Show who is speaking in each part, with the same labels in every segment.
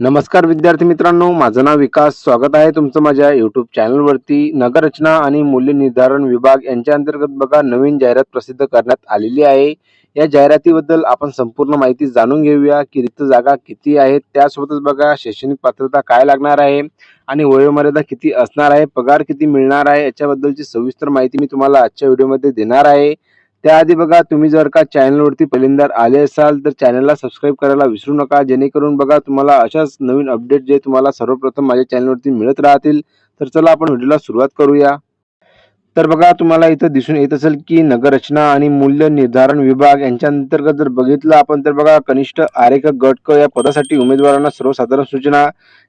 Speaker 1: नमस्कार विद्यार्थी मित्रांनो माझं नाव विकास. स्वागत आहे तुमचं माझ्या युट्यूब चॅनलवरती नगररचना आणि मूल्य निर्धारण विभाग यांच्या अंतर्गत बघा नवीन जाहिरात प्रसिद्ध करण्यात आलेली आहे. या जाहिरातीबद्दल आपण संपूर्ण माहिती जाणून घेऊया की रिक्त जागा किती आहेत त्यासोबतच बघा शैक्षणिक पात्रता काय लागणार आहे आणि वयोमर्यादा किती असणार आहे पगार किती मिळणार आहे याच्याबद्दलची सविस्तर माहिती मी तुम्हाला आजच्या व्हिडिओमध्ये देणार आहे. त्याआधी बघा तुम्ही जर का चॅनलवरती पहिल्यांदा आले असाल तर चॅनलला सबस्क्राईब करायला विसरू नका. जेणेकरून बघा तुम्हाला अशाच नवीन अपडेट जे तुम्हाला सर्वप्रथम माझ्या चॅनलवरती मिळत राहतील. तर चला आपण व्हिडिओला सुरुवात करूया. तर बघा तुम्हाला इथं दिसून येत असेल की नगररचना आणि मूल्य निर्धारण विभाग यांच्या अंतर्गत जर बघितलं आपण तर बघा कनिष्ठ आरेख गट क या पदासाठी उमेदवारांना सर्वसाधारण सूचना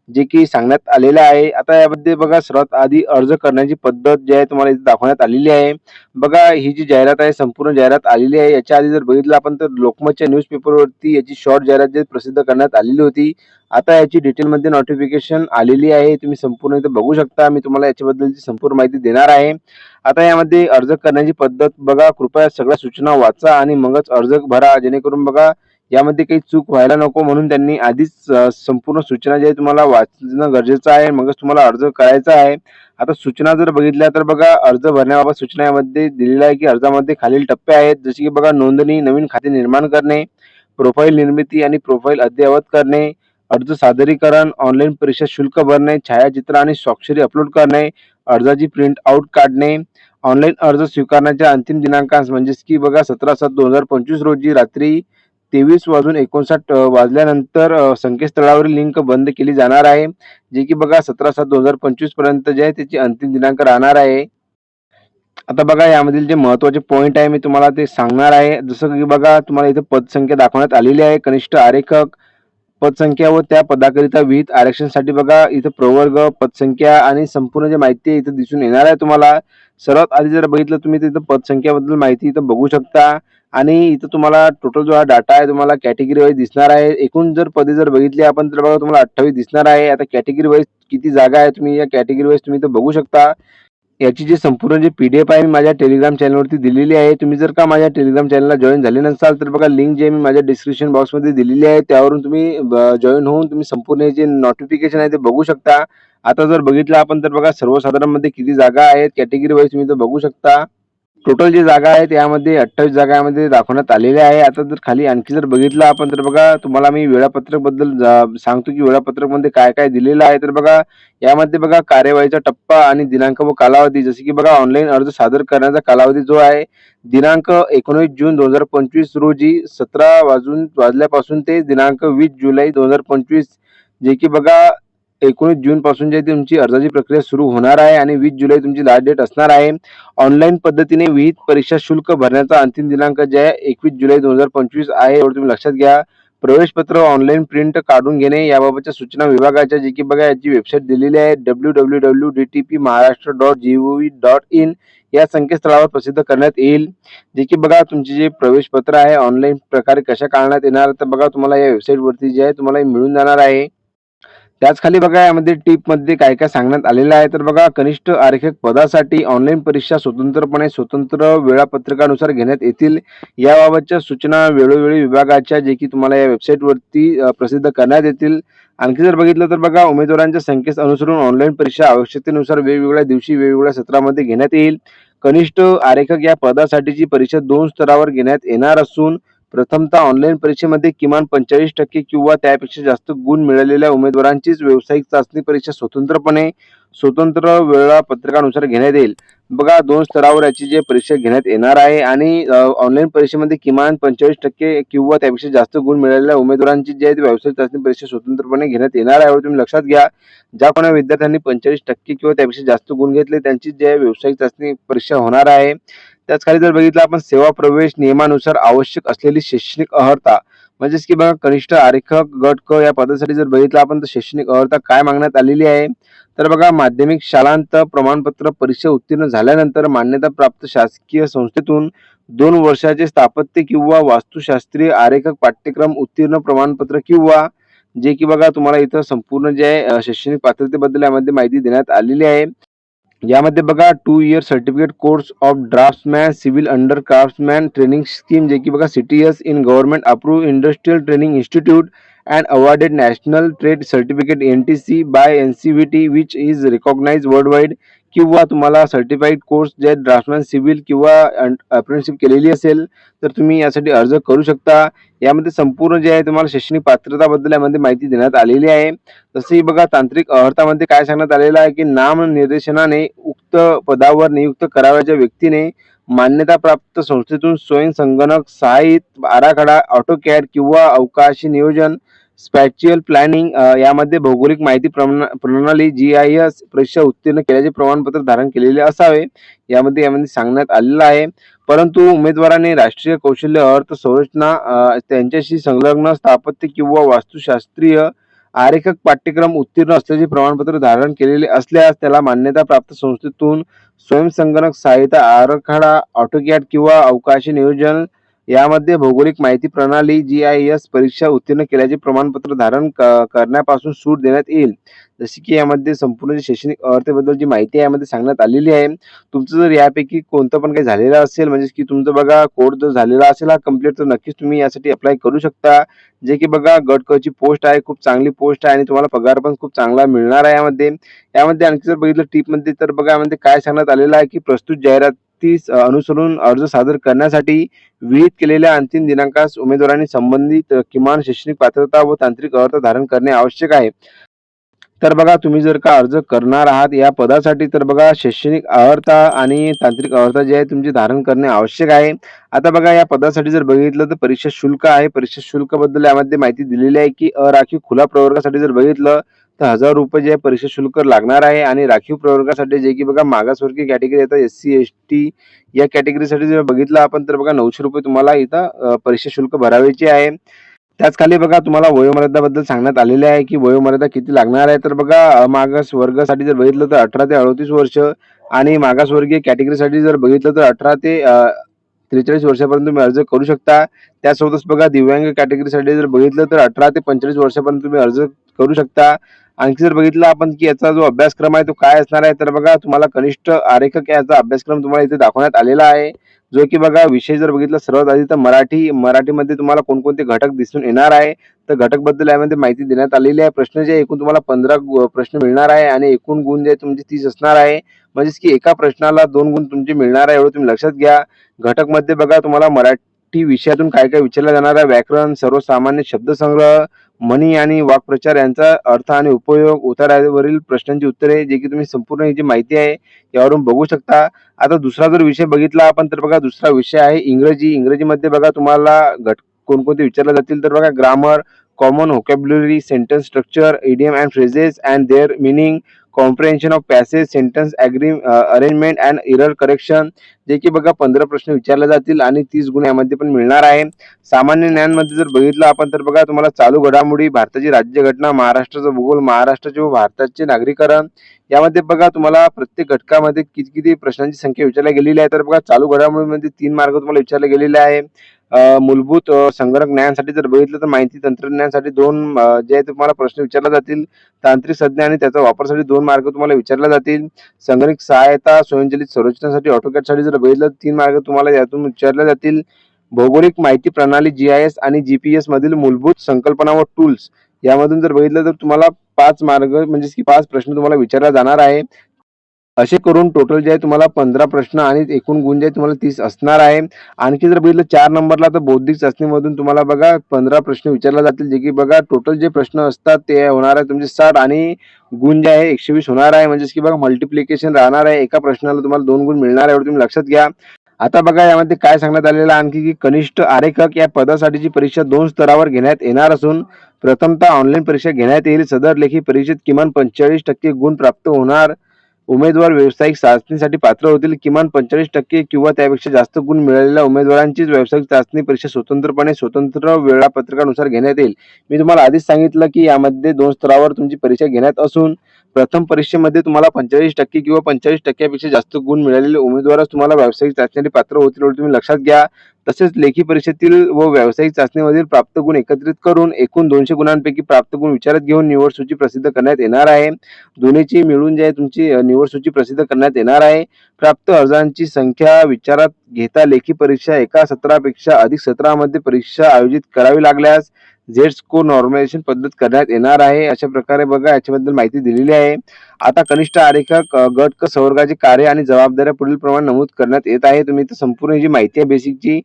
Speaker 1: जे की सांगण्यात आलेलं आहे. आता यामध्ये बघा सर्वात आधी अर्ज करण्याची पद्धत जी आहे तुम्हाला इथे दाखवण्यात आलेली आहे. बघा ही जी जाहिरात आहे संपूर्ण जाहिरात आलेली आहे. याच्या आधी जर बघितलं आपण तर लोकमतच्या न्यूजपेपरवरती याची शॉर्ट जाहिरात जे प्रसिद्ध करण्यात आलेली होती. आता याची डिटेलमध्ये नोटिफिकेशन आलेली आहे. तुम्ही संपूर्ण इथे बघू शकता. मी तुम्हाला याच्याबद्दलची संपूर्ण माहिती देणार आहे. आता यामध्ये अर्ज करण्याची पद्धत बघा. कृपया सगळ्या सूचना वाचा आणि मगच अर्ज भरा. जेणेकरून बघा यामध्ये काही चूक व्हायला नको म्हणून त्यांनी आधीच संपूर्ण सूचना जे आहे तुम्हाला वाचणं गरजेचं आहे. मगच तुम्हाला अर्ज करायचा आहे. आता सूचना जर बघितल्या तर बघा अर्ज भरण्याबाबत सूचना यामध्ये दिलेल्या आहे की अर्जामध्ये खालील टप्पे आहेत. जसे की बघा नोंदणी नवीन खाते निर्माण करणे प्रोफाईल निर्मिती आणि प्रोफाईल अद्ययावत करणे अर्ज सादरीकरण ऑनलाईन परीक्षा शुल्क भरणे छायाचित्र आणि स्वाक्षरी अपलोड करणे अर्जाची प्रिंट आउट काढणे ऑनलाईन अर्ज स्वीकारण्याच्या अंतिम दिनांकास म्हणजेच की बघा सतरा सात दोन हजार पंचवीस रोजी रात्री तेवीस वाजून एकोणसाठ वाजल्यानंतर संकेतस्थळावरील लिंक बंद केली जाणार आहे जे की बघा सतरा सात दोन हजार पंचवीसपर्यंत जे आहे त्याची अंतिम दिनांक राहणार आहे. आता बघा यामधील जे महत्त्वाचे पॉईंट आहे मी तुम्हाला ते सांगणार आहे. जसं की बघा तुम्हाला इथे पदसंख्या दाखवण्यात आलेली आहे कनिष्ठ आरेखक पदसंख्या व त्या पदाकरिता विहित आरक्षणासाठी बघा इथं प्रवर्ग पदसंख्या आणि संपूर्ण जे माहिती आहे इथं दिसून येणार आहे तुम्हाला. सर्वात आधी जर बघितलं तुम्ही तिथं पदसंख्याबद्दल माहिती इथं बघू शकता. आणि इथं तुम्हाला टोटल जो हा डाटा आहे तुम्हाला कॅटेगरी वाईज दिसणार आहे. एकूण जर पदे जर बघितली आपण तर बघा तुम्हाला अठ्ठावीस दिसणार आहे. आता कॅटेगरी वाईज किती जागा आहे तुम्ही या कॅटेगरी वाईज तुम्ही इथं बघू शकता. याची जी संपूर्ण जी पीडीएफ आहे मी माझ्या टेलिग्राम चॅनलवरती दिलेली आहे. तुम्ही जर का माझ्या टेलिग्राम चॅनलला जॉईन झाले नसाल तर बघा लिंक जे मी माझ्या डिस्क्रिप्शन बॉक्समध्ये दिलेली आहे. त्यावरून तुम्ही जॉईन होऊन तुम्ही संपूर्ण हे जे नोटिफिकेशन आहे ते बघू शकता. आता जर बघितलं आपण तर बघा सर्वसाधारणमध्ये किती जागा आहेत. कॅटेगरी वाईज तुम्ही तर बघू शकता. टोटल जी जागा आहे त्यामध्ये अठ्ठावीस जागामध्ये दाखवण्यात आलेल्या आहे. आता जर खाली आणखी जर बघितलं आपण तर बघा तुम्हाला मी वेळापत्रकबद्दल जा- सांगतो की वेळापत्रकमध्ये काय काय दिलेलं आहे. तर बघा यामध्ये बघा कार्यवाहीचा टप्पा आणि दिनांक व कालावधी. जसे की बघा ऑनलाईन अर्ज सादर करण्याचा कालावधी जो आहे दिनांक एकोणीस जून दोन हजार पंचवीस रोजी सतरा वाजून वाजल्यापासून ते दिनांक वीस जुलै दोन हजार पंचवीस जे की बघा एकोणीस जून पासून जे तुमची अर्जाची प्रक्रिया सुरू होणार आहे आणि वीस जुलै तुमची लास्ट डेट असणार आहे. ऑनलाईन पद्धतीने विहित परीक्षा शुल्क भरण्याचा अंतिम दिनांक जे आहे एकवीस जुलै दोन हजार पंचवीस आहे. एवढं तुम्ही लक्षात घ्या. प्रवेशपत्र ऑनलाईन प्रिंट काढून घेणे याबाबतच्या सूचना विभागाच्या जी की बघा याची वेबसाईट दिलेली आहे. W W W D T P Maharashtra dot G O V dot in या संकेतस्थळावर प्रसिद्ध करण्यात येईल. जे की बघा तुमचे जे प्रवेशपत्र आहे ऑनलाईन प्रकारे कशा काढण्यात येणार तर बघा तुम्हाला या वेबसाईट वरती जे आहे तुम्हाला हे मिळून जाणार आहे. त्याच खाली बघा यामध्ये टीपमध्ये काय काय सांगण्यात आलेलं आहे. तर बघा कनिष्ठ आरक्षक पदासाठी ऑनलाईन परीक्षा स्वतंत्रपणे स्वतंत्र वेळापत्रकानुसार घेण्यात येतील. याबाबतच्या सूचना वेळोवेळी विभागाच्या जे की तुम्हाला या वेबसाईट वरती प्रसिद्ध करण्यात येतील. आणखी जर बघितलं तर बघा उमेदवारांच्या संख्येस अनुसरून ऑनलाईन परीक्षा आवश्यकतेनुसार वेगवेगळ्या दिवशी वेगवेगळ्या सत्रामध्ये घेण्यात येईल. कनिष्ठ आरेखक या पदासाठीची परीक्षा दोन स्तरावर घेण्यात येणार असून प्रथमतः ऑनलाईन परीक्षेमध्ये किमान पंचेचाळीस टक्के किंवा त्यापेक्षा जास्त गुण मिळालेल्या उमेदवारांचीच व्यावसायिक चाचणी परीक्षा स्वतंत्रपणे स्वतंत्र वेळापत्रकानुसार घेण्यात येईल. बघा दोन स्तरावर याची जे परीक्षा घेण्यात येणार आहे आणि ऑनलाईन परीक्षेमध्ये किमान पंचेचाळीस टक्के किंवा त्यापेक्षा जास्त गुण मिळालेल्या उमेदवारांची जी आहे व्यावसायिक चाचणी परीक्षा स्वतंत्रपणे घेण्यात येणार आहे तुम्ही लक्षात घ्या. ज्या कोणा विद्यार्थ्यांनी पंचेचाळीस टक्के किंवा त्यापेक्षा जास्त गुण घेतले त्यांची जी आहे व्यावसायिक चाचणी परीक्षा होणार आहे त्याच खाली जर बघितलं आपण सेवा प्रवेश नियमानुसार आवश्यक असलेली शैक्षणिक अर्हता म्हणजेच की बघा कनिष्ठ आरेखक गट क या पदासाठी जर बघितलं आपण तर शैक्षणिक अर्हता काय मागण्यात आलेली आहे? तर बघा माध्यमिक शालांत प्रमाणपत्र परीक्षा उत्तीर्ण झाल्यानंतर मान्यता प्राप्त शासकीय संस्थेतून दोन वर्षाचे स्थापत्य किंवा वास्तुशास्त्रीय आरेखक पाठ्यक्रम उत्तीर्ण प्रमाणपत्र किंवा जे की बघा तुम्हाला इथं संपूर्ण जे आहे शैक्षणिक पात्रतेबद्दल यामध्ये माहिती देण्यात आलेली आहे. यामध्ये बघा two year certificate course of draftsman civil under craftsman training scheme जे की बघा C T S in government approve industrial training institute and awarded national trade certificate N T C by N C V T which is recognise world wide किंवा तुम्हाला certified course जे ड्राफ्टमॅन civil किंवा apprenticeship केलेली असेल तर तुम्ही यासाठी अर्ज करू शकता. यामध्ये संपूर्ण जे आहे तुम्हाला शैक्षणिक पात्रताबद्दल यामध्ये माहिती देण्यात आलेली आहे. तसेही बघा तांत्रिक अर्थामध्ये काय सांगण्यात आलेलं आहे की नामनिर्देशनाने उक्त पदावर नियुक्त करावयाच्या व्यक्तीने मान्यताप्राप्त संस्थेतून स्वयं संगणक सहाय्यित आराखडा ऑटोकॅड किंवा अवकाशी नियोजन स्पॅच्युअल प्लॅनिंग यामध्ये भौगोलिक माहिती प्रणाली जी आय एस परीक्षा उत्तीर्ण केल्याचे प्रमाणपत्र धारण केलेले असावे. यामध्ये यामध्ये सांगण्यात आलेलं आहे. परंतु उमेदवाराने राष्ट्रीय कौशल्य अर्थ संरचना त्यांच्याशी संलग्न स्थापत्य किंवा वास्तुशास्त्रीय आरेखक पाठ्यक्रम उत्तीर्ण असल्याचे प्रमाणपत्र धारण केलेले असल्यास त्याला मान्यता प्राप्त संस्थेतून स्वयंसंगणक सहायता आराखडा ऑटोकॅट किंवा अवकाशी नियोजन यामध्ये भौगोलिक माहिती प्रणाली जी आय एस परीक्षा उत्तीर्ण केल्याचे प्रमाणपत्र धारण क- करण्यापासून सूट देण्यात येईल. जशी की यामध्ये संपूर्ण जी शैक्षणिक अर्थेबद्दल जी माहिती आहे यामध्ये सांगण्यात आलेली आहे. तुमचं जर यापैकी कोणतं पण काही झालेलं असेल म्हणजे की तुमचं बघा कोर्स जर झालेला असेल हा कंप्लीट तर नक्कीच तुम्ही यासाठी अप्लाय करू शकता. जे की बघा गटकची पोस्ट आहे खूप चांगली पोस्ट आहे आणि तुम्हाला पगार पण खूप चांगला मिळणार आहे यामध्ये. यामध्ये आणखी जर बघितलं टीपमध्ये तर बघा यामध्ये काय सांगण्यात आलेलं आहे की प्रस्तुत जाहिरात अ, अनुसरून अर्ज सादर करण्यासाठी विहित केलेल्या अंतिम दिनांकास उमेदवारांनी संबंधित किमान शैक्षणिक पात्रता व तांत्रिक अर्थ धारण करणे आवश्यक आहे. तर बघा तुम्ही जर का अर्ज करणार आहात या पदासाठी तर बघा शैक्षणिक अर्हता आणि तांत्रिक अर्हता जे आहे तुमचे धारण करणे आवश्यक आहे. आता बघा या पदासाठी जर बघितलं तर परीक्षा शुल्क आहे. परीक्षा शुल्कबद्दल यामध्ये माहिती दिलेली आहे की अराखीव खुला प्रवर्गासाठी जर बघितलं तर हजार रुपये जे परीक्षा शुल्क लागणार आहे आणि राखीव प्रवर्गासाठी जे की बघा मागासवर्गीय कॅटेगरी येतात एस सी एस टी या कॅटेगरीसाठी जर बघितलं आपण तर बघा नऊशे रुपये तुम्हाला इथं परीक्षा शुल्क भरावेचे आहे. त्याच खाली बघा तुम्हाला वयोमर्यादाबद्दल सांगण्यात आलेले आहे की वयोमर्यादा किती लागणार आहे. तर बघा मागास वर्गासाठी जर बघितलं तर अठरा ते अडतीस वर्ष आणि मागासवर्गीय कॅटेगरीसाठी जर बघितलं तर अठरा ते त्रेचाळीस वर्षापर्यंत तुम्ही अर्ज करू शकता. त्यासोबतच बघा दिव्यांग कॅटेगरीसाठी जर बघितलं तर अठरा ते पंचेचाळीस वर्षापर्यंत तुम्ही अर्ज करू शकता. आणखी जर बघितलं आपण की याचा जो अभ्यासक्रम आहे तो काय असणार आहे तर बघा तुम्हाला कनिष्ठ आरेखक याचा अभ्यासक्रम तुम्हाला इथे दाखवण्यात आलेला आहे. जो की बघा विषय जर बघितला सर्वात आधी तर मराठी मराठीमध्ये तुम्हाला कोणकोणते घटक दिसून येणार आहे तर घटकबद्दल यामध्ये म्हणजे माहिती देण्यात आलेली आहे. प्रश्न जे एकूण तुम्हाला पंधरा प्रश्न मिळणार आहे आणि एकूण गुण जे तुमचे तीस असणार आहे. म्हणजेच की एका प्रश्नाला दोन गुण तुमचे मिळणार आहे एवढं तुम्ही लक्षात घ्या. घटकमध्ये बघा तुम्हाला मराठी विषयातून काय काय विचारलं जाणार आहे. व्याकरण सर्वसामान्य शब्दसंग्रह म्हणी आणि वाक्प्रचार यांचा अर्थ आणि उपयोग उतारावरील प्रश्नांची उत्तरे जे की तुम्ही संपूर्ण ही जी माहिती आहे यावरून बघू शकता. आता दुसरा जर विषय बघितला आपण तर बघा दुसरा विषय आहे इंग्रजी. इंग्रजीमध्ये बघा तुम्हाला घट कोणकोणते विचारले जातील तर बघा grammar common vocabulary sentence structure idiom and phrases and their meaning comprehension of passage sentence agree arrangement and error correction जे की बघा पंधरा प्रश्न विचारले जातील आणि तीस गुण यामध्ये पण मिळणार आहे. सामान्य ज्ञानमध्ये जर बघितलं आपण तर बघा तुम्हाला चालू घडामोडी भारताची राज्यघटना महाराष्ट्राचा भूगोल महाराष्ट्राचे व भारताचे नागरीकरण यामध्ये बघा तुम्हाला प्रत्येक घटकामध्ये किती किती प्रश्नांची संख्या विचारल्या गेलेली आहे. तर बघा चालू घडामोडीमध्ये तीन मार्ग तुम्हाला विचारले गेलेले आहे. मूलभूत संगणक ज्ञानासाठी जर बघितलं तर माहिती तंत्रज्ञानासाठी दोन जे आहे तुम्हाला प्रश्न विचारला जातील. तांत्रिक संज्ञा आणि त्याचा वापरसाठी दोन मार्ग तुम्हाला विचारले जातील. संगणक सहायता स्वयंचलित संरचनासाठी ऑटोकॅटसाठी जर बघितलं तर तीन मार्ग तुम्हाला यातून विचारले जातील. भौगोलिक माहिती प्रणाली जी आय एस आणि जी पी एस मधील मूलभूत संकल्पना व टूल्स यामधून जर बघितलं तर तुम्हाला पाच मार्ग म्हणजे की पाच प्रश्न तुम्हाला विचारला जाणार आहे. असे करून टोटल जे आहे तुम्हाला पंधरा प्रश्न आणि एकूण गुण जे आहे तुम्हाला तीस असणार आहे. आणखी जर बघितलं चार नंबरला तर बौद्धिक चाचणीमधून तुम्हाला बघा पंधरा प्रश्न विचारले जातील जे की बघा टोटल जे प्रश्न असतात ते होणार आहे तुमचे साठ आणि गुण जे आहे एकशे वीस होणार आहे. म्हणजेच की बघा मल्टिप्लिकेशन राहणार आहे. एका प्रश्नाला तुम्हाला दोन गुण मिळणार आहे एवढं तुम्ही लक्षात घ्या. आता बघा यामध्ये काय सांगण्यात आलेलं आहे आणखी की कनिष्ठ आरेखक या पदासाठीची परीक्षा दोन स्तरावर घेण्यात येणार असून प्रथमतः ऑनलाईन परीक्षा घेण्यात येईल. सदर लेखी परीक्षेत किमान पंचेचाळीस टक्के गुण प्राप्त होणार. उमेदवार व्यावसायिक चाचणीसाठी पात्र होतील किमान पंचेचाळीस टक्के किंवा त्यापेक्षा जास्त गुण मिळालेल्या उमेदवारांचीच व्यावसायिक चाचणी परीक्षा स्वतंत्रपणे स्वतंत्र वेळापत्रकानुसार घेण्यात येईल. मी तुम्हाला आधीच सांगितलं की यामध्ये दोन स्तरावर तुमची परीक्षा घेण्यात असून प्रथम परीक्षेमध्ये तुम्हाला पंचेचाळीस टक्के किंवा पंचेचाळीस टक्क्यापेक्षा जास्त गुण मिळालेले उमेदवारच तुम्हाला व्यावसायिक चाचणीसाठी पात्र होतील तुम्ही लक्षात घ्या. तसेच लेखी परीक्षेतील व व्यावसायिक चाचणीमधील प्राप्त गुण एकत्रित करून एकूण दोनशे गुणांपैकी प्राप्त गुण विचारात घेऊन निवड सूची प्रसिद्ध करण्यात येणार आहे. दोन्हीची मिळून जे आहे तुमची निवड सूची प्रसिद्ध करण्यात येणार आहे. प्राप्त अर्जांची संख्या विचारात घेता लेखी परीक्षा एका सत्रापेक्षा अधिक सत्रामध्ये परीक्षा आयोजित करावी लागल्यास झेड को नॉर्मलायझेशन पद्धत करण्यात येणार आहे. अशा प्रकारे बघा याच्याबद्दल माहिती दिलेली आहे. आता कनिष्ठ आरेखक गट क संवर्गाचे कार्य आणि जबाबदाऱ्या पुढील प्रमाणे नमूद करण्यात येत आहे. तुम्ही इथं संपूर्ण जी माहिती आहे बेसिकची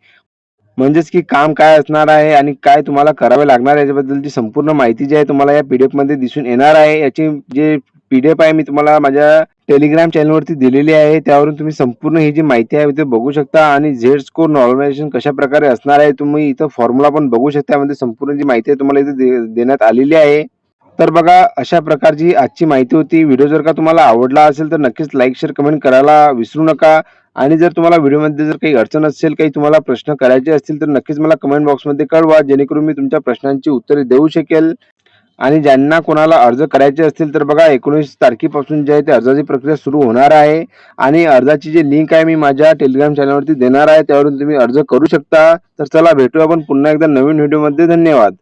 Speaker 1: म्हणजेच की काम काय असणार आहे आणि काय तुम्हाला करावे लागणार याच्याबद्दलची संपूर्ण माहिती जी आहे तुम्हाला या पीडीएफमध्ये दिसून येणार आहे. याची जे पीडीएफ आहे मी तुम्हाला माझ्या टेलिग्राम चॅनलवरती दिलेली आहे. त्यावरून तुम्ही संपूर्ण ही जी माहिती आहे ते बघू शकता. आणि झेड स्कोर नॉर्मलायझेशन कशा प्रकारे असणार आहे तुम्ही इथं फॉर्म्युला पण बघू शकता. म्हणजे संपूर्ण जी माहिती आहे तुम्हाला इथे देण्यात आलेली आहे. तर बघा अशा प्रकारची आजची माहिती होती. व्हिडिओ जर का तुम्हाला आवडला असेल तर नक्कीच लाईक शेअर कमेंट करायला विसरू नका. आणि जर तुम्हाला व्हिडिओमध्ये जर काही अडचण असेल काही तुम्हाला प्रश्न करायचे असतील तर नक्कीच मला कमेंट बॉक्समध्ये कळवा. जेणेकरून मी तुमच्या प्रश्नांची उत्तरे देऊ शकेल. आणि ज्यांना कोणाला अर्ज करायचे असतील तर बघा एकोणीस तारखेपासून जे आहे ते अर्जाची प्रक्रिया सुरू होणार आहे. आणि अर्जाची जी लिंक आहे मी माझ्या टेलिग्राम चॅनलवरती देणार आहे. त्यावरून तुम्ही अर्ज करू शकता. तर चला भेटू आपण पुन्हा एकदा नवीन व्हिडिओमध्ये धन्यवाद.